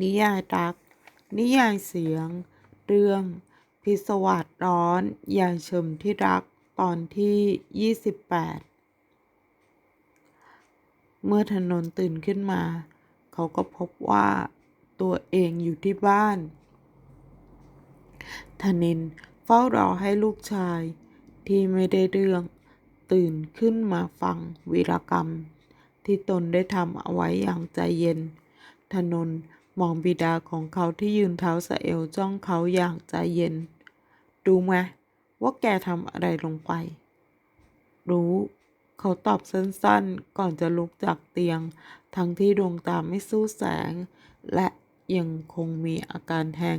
นิยายรัก นิยายเสียง เรื่อง พิศวาสร้อน ยายชมที่รัก ตอนที่ 28 เมื่อถนนตื่นขึ้นมา เขาก็พบว่าตัวเองอยู่ที่บ้าน ธนินเฝ้ารอให้ลูกชายที่ไม่ได้เรื่อง ตื่นขึ้นมาฟังวีรกรรม ที่ตนได้ทำเอาไว้อย่างใจเย็น ธนน มองบิดาของเขาที่ยืนเท้าสะเอวจ้องเขาอย่างใจเย็น รู้ไหมว่าแกทำอะไรลงไป รู้ เขาตอบสั้นๆ ก่อนจะลุกจากเตียง ทั้งที่ดวงตาไม่สู้แสง และยังคงมีอาการแท้ง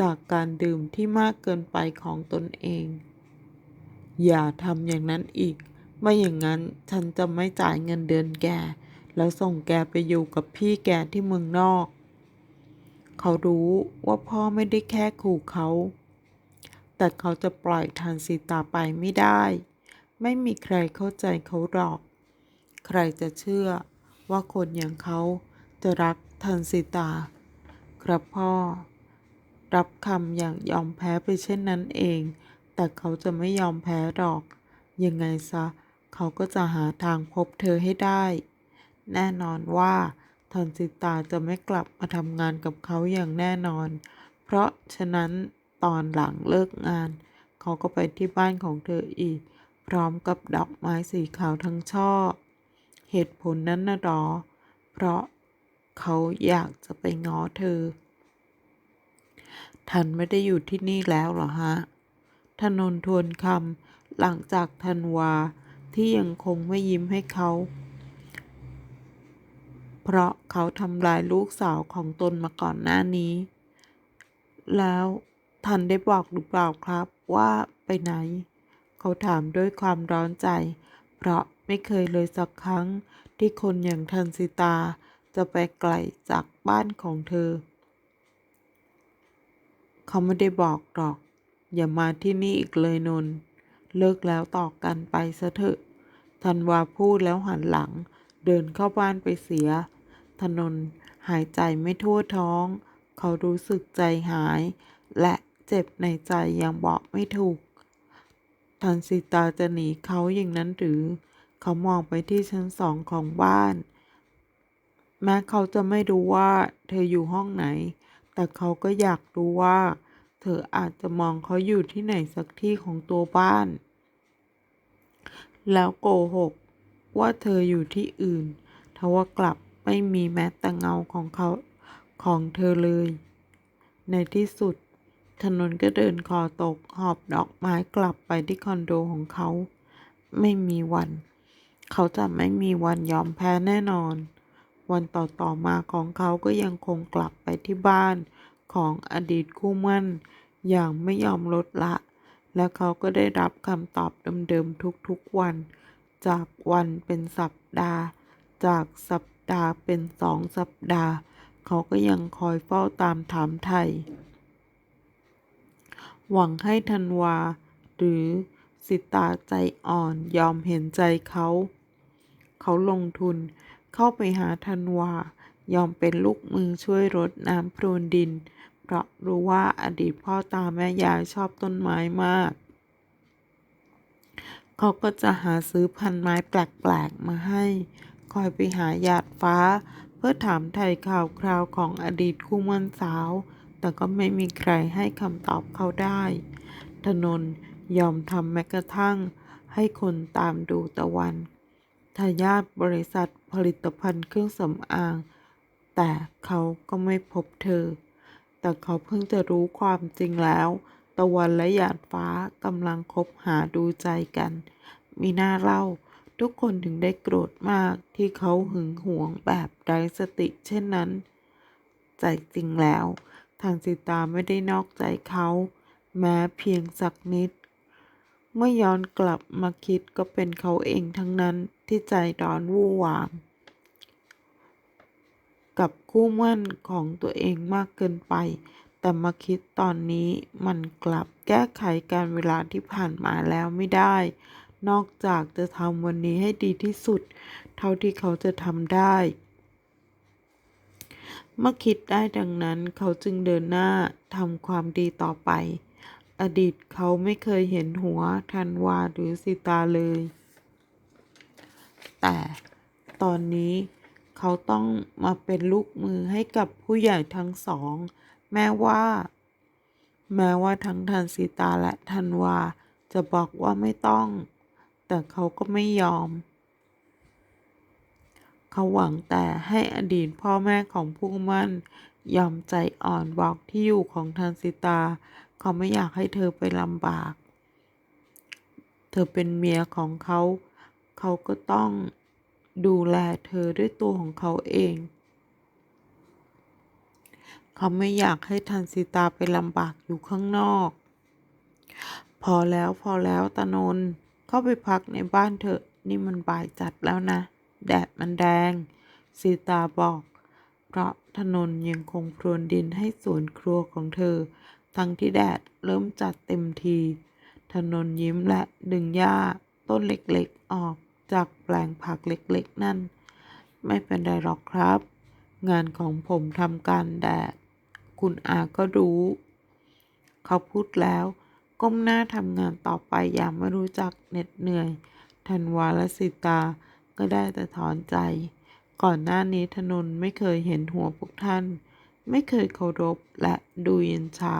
จากการดื่มที่มากเกินไปของตนเอง อย่าทำอย่างนั้นอีก ไม่อย่างนั้นฉันจะไม่จ่ายเงินเดือนแก แล้วส่งแกไปอยู่กับพี่แกที่เมืองนอก เขารู้ว่าพ่อไม่ได้แค่ขู่เขา แต่เขาจะปล่อยทันสีตาไปไม่ได้ ไม่มีใครเข้าใจเขาหรอก ใครจะเชื่อว่าคนอย่างเขาจะรักทันสีตา ครับพ่อ รับคำอย่างยอมแพ้ไปเช่นนั้นเอง แต่เขาจะไม่ยอมแพ้หรอก ยังไงซะ เขาก็จะหาทางพบเธอให้ได้ แน่นอนว่า ทันสิตาจะไม่กลับมาทำงานกับเขาอย่างแน่นอน เพราะฉะนั้นตอนหลังเลิกงาน เขาก็ไปที่บ้านของเธออีก พร้อมกับดอกไม้สีขาวทั้งช่อ เหตุผลนั้นนะหรอ เพราะเขาอยากจะไปง้อเธอ ทันไม่ได้อยู่ที่นี่แล้วเหรอฮะธนนทวนคำหลังจากธันวาที่ยังคงไม่ยิ้มให้เขา เพราะเขาทำลายลูกสาวของตนมาก่อนหน้านี้ แล้วทันได้บอกหรือเปล่าครับว่าไปไหน เขาถามด้วยความร้อนใจ เพราะไม่เคยเลยสักครั้งที่คนอย่างทันสิตาจะไปไกลจากบ้านของเธอ เขาไม่ได้บอกหรอก อย่ามาที่นี่อีกเลยนน เลิกแล้วต่อกันไปซะเถอะธันวาพูดแล้วหันหลังเดินเข้าบ้านไปเสีย ถนนหายใจไม่ทั่วท้อง เขารู้สึกใจหาย และเจ็บในใจยังบอกไม่ถูก ทันสิตาจะหนีเขาอย่างนั้นหรือ เขามองไปที่ชั้นสองของบ้าน แม้เขาจะไม่รู้ว่าเธออยู่ห้องไหน แต่เขาก็อยากรู้ว่า เธออาจจะมองเขาอยู่ที่ไหนสักที่ของตัวบ้าน แล้วโกหกว่าเธออยู่ที่อื่นทว่ากลับ ไม่มีแม้แต่เงาของเขาของเธอเลย ในที่สุด ถนนก็เดินคอตกหอบดอกไม้กลับไปที่คอนโดของเขา ไม่มีวัน เขาจะไม่มีวันยอมแพ้แน่นอน วันต่อต่อๆมาของเขาก็ยังคงกลับไปที่บ้านของอดีตคู่มั่น อย่างไม่ยอมลดละ และเขาก็ได้รับคำตอบเดิมๆทุกๆวัน จากวันเป็นสัปดาห์ จากสัป ดาห์เป็นสองสัปดาห์ เขาก็ยังคอยเฝ้าตามถามไทย หวังให้ธันวา หรือสิตาใจอ่อนยอมเห็นใจเขา เขาลงทุนเข้าไปหาธันวา ยอมเป็นลูกมือช่วยรดน้ำพรวนดิน เพราะรู้ว่าอดีตพ่อตาแม่ยายชอบต้นไม้มาก เขาก็จะหาซื้อพันไม้แปลก ๆ มาให้ คอยไปหาหยาดฟ้า เพื่อถามไถ่ข่าวคราวของอดีตคู่มั่นสาว แต่ก็ไม่มีใครให้คำตอบเขาได้ถนนยอมทำแม้กระทั่งให้คนตามดูตะวันทายาทบริษัทผลิตภัณฑ์เครื่องสำอาง แต่เขาก็ไม่พบเธอ แต่เขาเพิ่งจะรู้ความจริงแล้ว ตะวันและหยาดฟ้ากำลังคบหาดูใจกัน มีหน้าเล่า ทุกคนถึงได้โกรธมากที่เขาหึงหวงแบบไร้สติเช่นนั้น ใจจริงแล้ว ทางสิตาไม่ได้นอกใจเขา แม้เพียงสักนิด เมื่อย้อนกลับมาคิดก็เป็นเขาเองทั้งนั้นที่ใจร้อนวู่วาม กับคู่มั่นของตัวเองมากเกินไป แต่มาคิดตอนนี้มันกลับแก้ไขการเวลาที่ผ่านมาแล้วไม่ได้ นอกจากจะทำวันนี้ให้ดีที่สุด เท่าที่เขาจะทำได้ เมื่อคิดได้ดังนั้นเขาจึงเดินหน้าทำความดีต่อไป อดีตเขาไม่เคยเห็นหัวธันวาหรือสิตาเลย แต่ตอนนี้เขาต้องมาเป็นลูกมือให้กับผู้ใหญ่ทั้งสอง แม้ว่า แม้ว่าทั้งทันสีตาและธันวาจะบอกว่าไม่ต้อง แต่เขาก็ไม่ยอม เขาหวังแต่ให้อดีตพ่อแม่ของผู้มั่นยอมใจอ่อนบอกที่อยู่ของทันสิตา เขาไม่อยากให้เธอไปลำบาก เธอเป็นเมียของเขา เขาก็ต้องดูแลเธอด้วยตัวของเขาเอง เขาไม่อยากให้ทันสิตาไปลำบากอยู่ข้างนอก พอแล้วพอแล้วตานนท์ เข้าไปพักในบ้านเถอะนี่มันบ่ายจัดแล้วนะ แดดมันแดงสีตาบอก เพราะถนนยังคงพรวนดินให้สวนครัวของเธอ ทั้งที่แดดเริ่มจัดเต็มที ถนนยิ้มและดึงหญ้าต้นเล็กๆออกจากแปลงผักเล็กๆ นั่น ไม่เป็นไรหรอกครับ งานของผมทำการแดด คุณอาก็รู้ เขาพูดแล้ว ก้มหน้าทำงานต่อไปอย่างไม่รู้จักเหน็ดเหนื่อยธันวาและสิตา ก็ได้แต่ถอนใจ ก่อนหน้านี้ถนนไม่เคยเห็นหัวพวกท่าน ไม่เคยเคารพและดูเย็นชา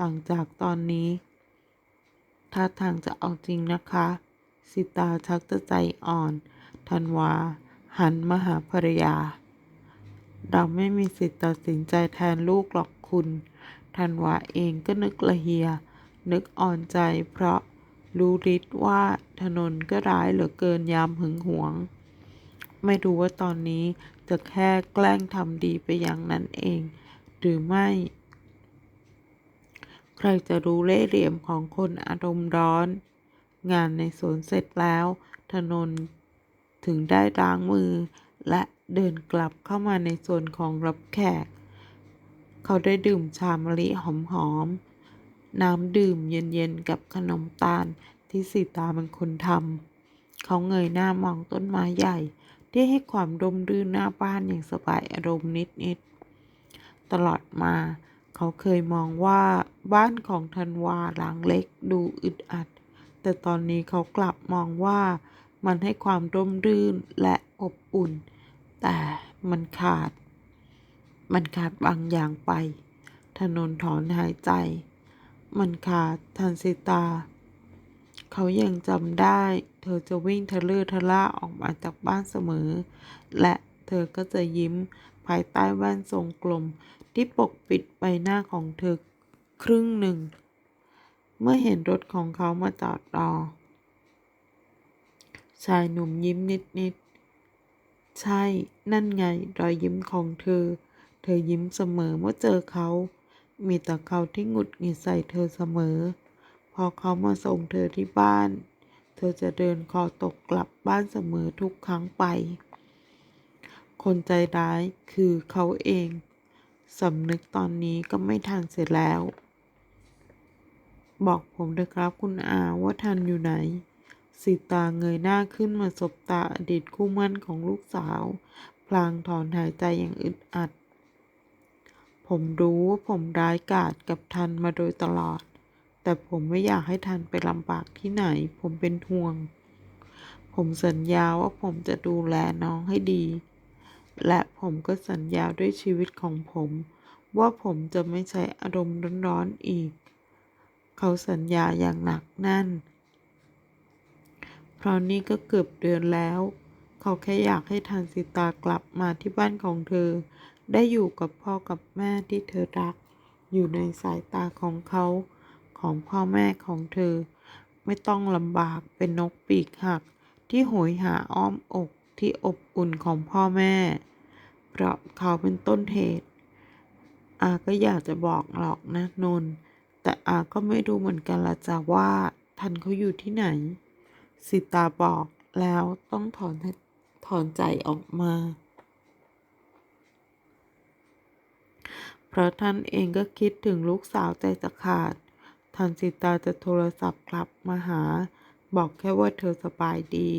ต่างจากตอนนี้ท่าทางจะเอาจริงนะคะ สิตาชักจะใจอ่อนธันวา หันมาหาภรรยา เราไม่มีสิทธิ์ตัดสินใจแทนลูกหรอกคุณธันวาเองก็นึกละเฮีย นึกอ่อนใจเพราะรู้ฤทธิ์ว่าถนนก็ร้ายเหลือเกินยามหึงหวง ไม่รู้ว่าตอนนี้จะแค่แกล้งทำดีไปอย่างนั้นเอง หรือไม่ ใครจะรู้เล่ห์เหลี่ยมของคนอารมณ์ร้อน งานในสวนเสร็จแล้ว ถนนถึงได้ล้างมือ และเดินกลับเข้ามาในส่วนของรับแขก เขาได้ดื่มชามะลิหอมๆ น้ำดื่มเย็นๆกับขนมตาลที่สีตาเป็นคนทำเขาเงยหน้ามองต้นไม้ใหญ่ ที่ให้ความร่มรื่นหน้าบ้านอย่างสบายอารมณ์นิดๆตลอดมา เขาเคยมองว่าบ้านของธันวาหลังเล็กดูอึดอัด แต่ตอนนี้เขากลับมองว่ามันให้ความร่มรื่นและอบอุ่น แต่มันขาด มันขาดบางอย่างไป ถนนถอนหายใจ มันขาดทันสิตา เขายังจำได้ เธอจะวิ่งทะเลอทะล่าออกมาจากบ้านเสมอ และเธอก็จะยิ้มภายใต้แว่นทรงกลมที่ปกปิดใบหน้าของเธอครึ่งหนึ่ง เมื่อเห็นรถของเขามาจอดรอ ชายหนุ่มยิ้มนิดๆ ใช่ นั่นไงรอยยิ้มของเธอ เธอยิ้มเสมอเมื่อเจอเขา มีแต่เขาที่หงุดหงิดใส่เธอเสมอ พอเขามาส่งเธอที่บ้าน เธอจะเดินคอตกกลับบ้านเสมอทุกครั้งไป คนใจร้ายคือเขาเองสำนึกตอนนี้ก็ไม่ทันเสียแล้ว บอกผมเถอะครับคุณอาว่าทันอยู่ไหน สิตาเงยหน้าขึ้นมาสบตาอดีตคู่มั่นของลูกสาว พลางถอนหายใจอย่างอึดอัด ผมรู้ว่าผมร้ายกาจกับทันมาโดยตลอด แต่ผมไม่อยากให้ทันไปลำบากที่ไหน ผมเป็นห่วง ผมสัญญาว่าผมจะดูแลน้องให้ดี และผมก็สัญญาด้วยชีวิตของผม ว่าผมจะไม่ใช้อารมณ์ร้อนๆอีก เขาสัญญาอย่างหนักแน่น เพราะนี่ก็เกือบเดือนแล้ว เขาแค่อยากให้ทันสิตากลับมาที่บ้านของเธอ ได้อยู่กับพ่อกับแม่ที่เธอรัก อยู่ในสายตาของเขา ของพ่อแม่ของเธอ ไม่ต้องลำบากเป็นนกปีกหัก ที่โหยหาอ้อมอกที่อบอุ่นของพ่อแม่ เพราะเขาเป็นต้นเหตุ อาก็อยากจะบอกหรอกนะนนท์แต่อาก็ไม่รู้เหมือนกันละจ้ะว่าทันเขาอยู่ที่ไหน สิตาบอกแล้วต้องถอนถอนใจออกมา เพราะท่านเองก็คิดถึงลูกสาวใจจะขาด ทันสิตาจะโทรศัพท์กลับมาหา บอกแค่ว่าเธอสบายดี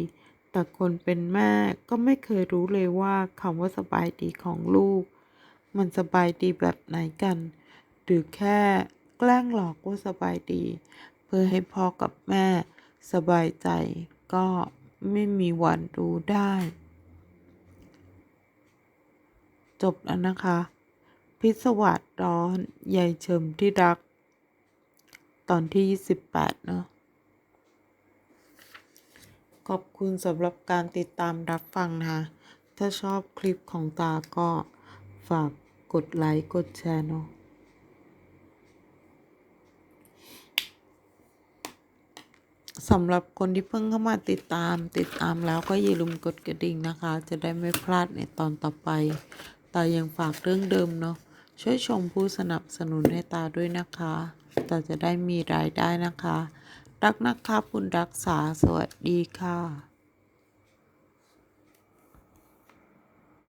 แต่คนเป็นแม่ก็ไม่เคยรู้เลยว่าคำว่าสบายดีของลูก มันสบายดีแบบไหนกัน หรือแค่แกล้งหลอกว่าสบายดี เพื่อให้พ่อกับแม่สบายใจก็ไม่มีวันรู้ได้ จบแล้วนะคะ พิศวาสร้อนยายเฉิมที่รัก ตอนที่ 28 เนาะขอบคุณสำหรับการติดตามรับฟังนะคะ ถ้าชอบคลิปของตาก็ฝากกดไลค์ กดแชร์เนาะสำหรับคนที่เพิ่งเข้ามาติดตาม ติดตามแล้วก็อย่าลืมกดกระดิ่งนะคะ จะได้ไม่พลาดในตอนต่อไป แตายังฝากเรื่องเดิมเนาะ ช่วยชมผู้สนับสนุนให้ตาด้วยนะคะตาจะได้มีรายได้นะคะ รักนะคะคุณรักษาสวัสดีค่ะ